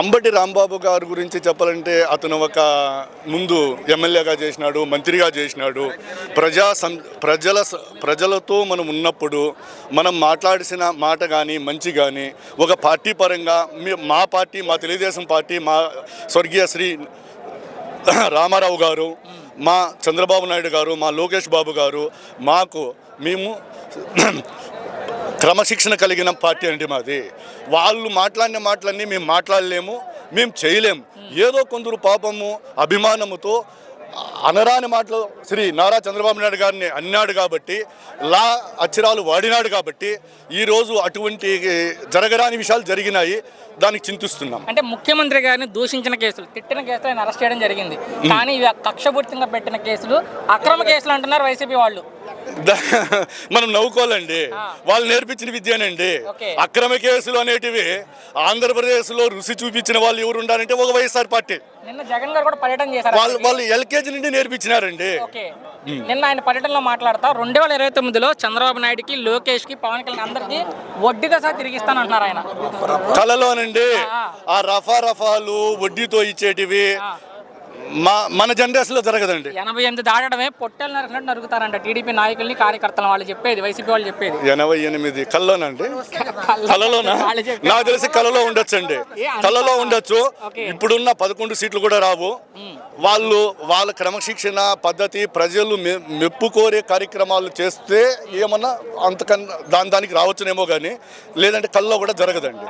అంబటి రాంబాబు గారి గురించి చెప్పాలంటే అతను ఒక ముందు ఎమ్మెల్యేగా చేసినాడు మంత్రిగా చేసినాడు. ప్రజా సం ప్రజల స- ప్రజలతో మనం ఉన్నప్పుడు మనం మాట్లాడిసిన మాట కానీ మంచి కానీ ఒక పార్టీ పరంగా మీ- మా పార్టీ మా తెలుగుదేశం పార్టీ మా స్వర్గీయ శ్రీ రామారావు గారు మా చంద్రబాబు నాయుడు గారు మా లోకేష్ బాబు గారు మాకు మేము క్రమశిక్షణ కలిగిన పార్టీ అండి మాది. వాళ్ళు మాట్లాడిన మాటలన్నీ మేము మాట్లాడలేము మేము చేయలేము. ఏదో కొందరు పాపము అభిమానముతో అనరాని మాటలు శ్రీ నారా చంద్రబాబు నాయుడు గారిని అన్నాడు కాబట్టి లా అక్షరాలు వాడినాడు కాబట్టి ఈరోజు అటువంటి జరగరాని విషయాలు జరిగినాయి దానికి చింతిస్తున్నాం. అంటే ముఖ్యమంత్రి గారిని దూషించిన కేసులు తిట్టిన కేసులు ఆయన అరెస్ట్ చేయడం జరిగింది. కానీ ఇవి కక్షపూర్తిగా పెట్టిన కేసులు అక్రమ కేసులు అంటున్నారు వైసీపీ వాళ్ళు. మనం నవ్వుకోవాలండి. వాళ్ళు నేర్పించిన విద్యనండి. అక్రమ కేసులు అనేటివి ఆంధ్రప్రదేశ్లో రుచి చూపించిన వాళ్ళు ఎవరు ఉండాలంటే ఒక వైఎస్ఆర్ పార్టీ. నిన్న జగన్ గారు కూడా పర్యటన చేశారు. వాళ్ళు వాళ్ళు ఎల్కేజీ నుండి నేర్పించినారండి. నిన్న ఆయన పర్యటనలో మాట్లాడతా రెండు వేల ఇరవై తొమ్మిదిలో చంద్రబాబు నాయుడుకి లోకేష్కి పవన్ కళ్యాణ్ అందరికి వడ్డీతో సహా తిరిగిస్తానంటున్నారు ఆయన. కళలోనండి. ఆ. ఆ. రఫా రఫాలు వడ్డీతో ఇచ్చేటివి మా మన జనరేషన్లో జరగదండి. ఎనభై ఎనిమిది దాటడమే పొట్టెలు నరికినట్టు నరుగుతారంట టీడీపీ నాయకుల్ని కార్యకర్తలు వాళ్ళు చెప్పేది వైసీపీ వాళ్ళు చెప్పేది. ఎనభై ఎనిమిది కళ్ళలోనండి కళలోనా. నాకు తెలిసి కళలో ఉండొచ్చండి. కళలో ఉండొచ్చు. ఇప్పుడున్న పదకొండు సీట్లు కూడా రావు. వాళ్ళు వాళ్ళ క్రమశిక్షణ పద్ధతి ప్రజలు మెప్పు కోరే కార్యక్రమాలు చేస్తే ఏమన్నా అంతకన్నా దాని దానికి రావచ్చునేమో కానీ లేదంటే కళ్ళలో కూడా జరగదండి.